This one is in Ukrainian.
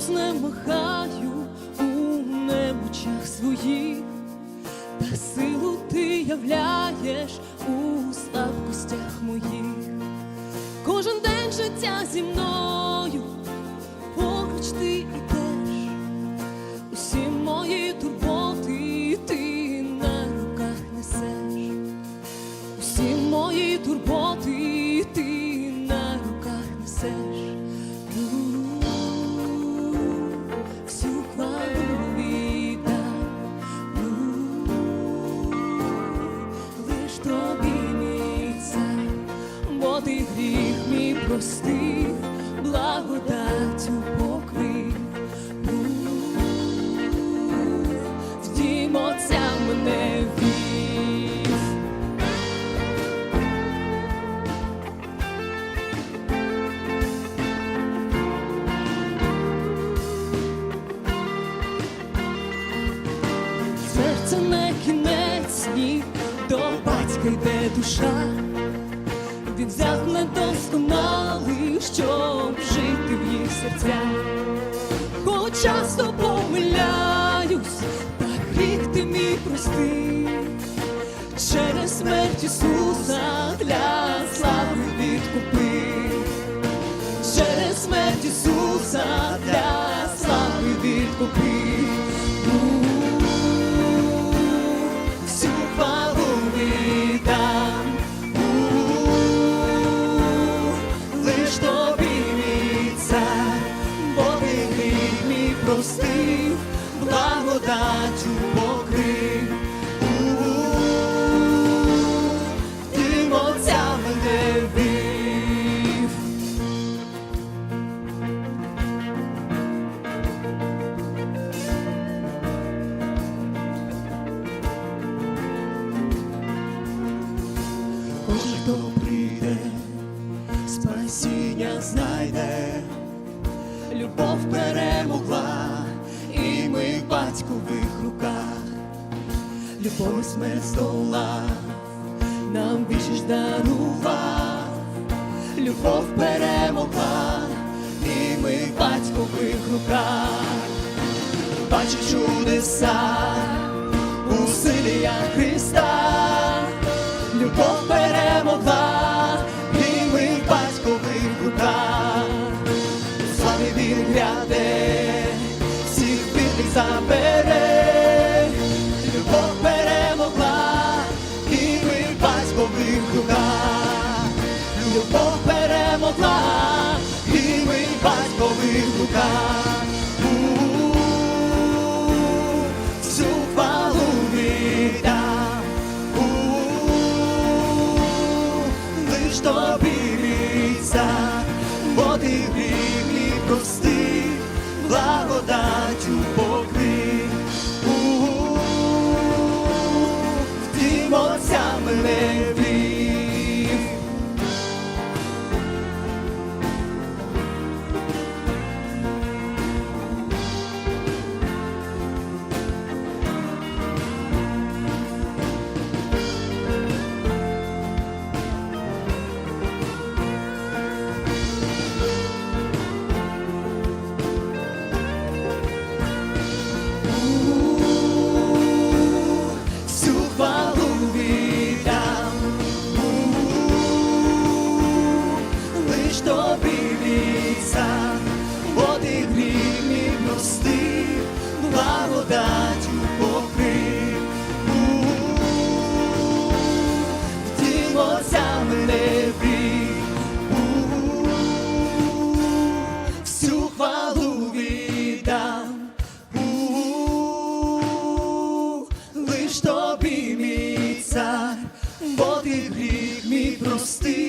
знемахаю у немочах своїх, та силу ти являєш у слабкостях моїх. Кожен день життя зі мною, простив, благодаттю покрив. В дім отця мене вів. Серце не кінець, ні, до батька йде душа. Він взяв недосконалий, щоб жити в їх серцях. Хоч часто помиляюсь, та гріх ти мій прости. Через смерть Ісуса для слави відкупив. Через смерть Ісуса для слави відкупив. Благодаттю покрив. Дім отця мене хто прийде, спасіння знайде, любов ми батькових руках, любов і смерть здолав, нам більше дарував, любов перемогла, і ми в батькових руках, бачу чудеса у силі Христа руках. У, Всю хвалу віддам. Лиш тобі мій бо ти гріх мій простив, благодаттю покрив. Бо ти гріх мій простив,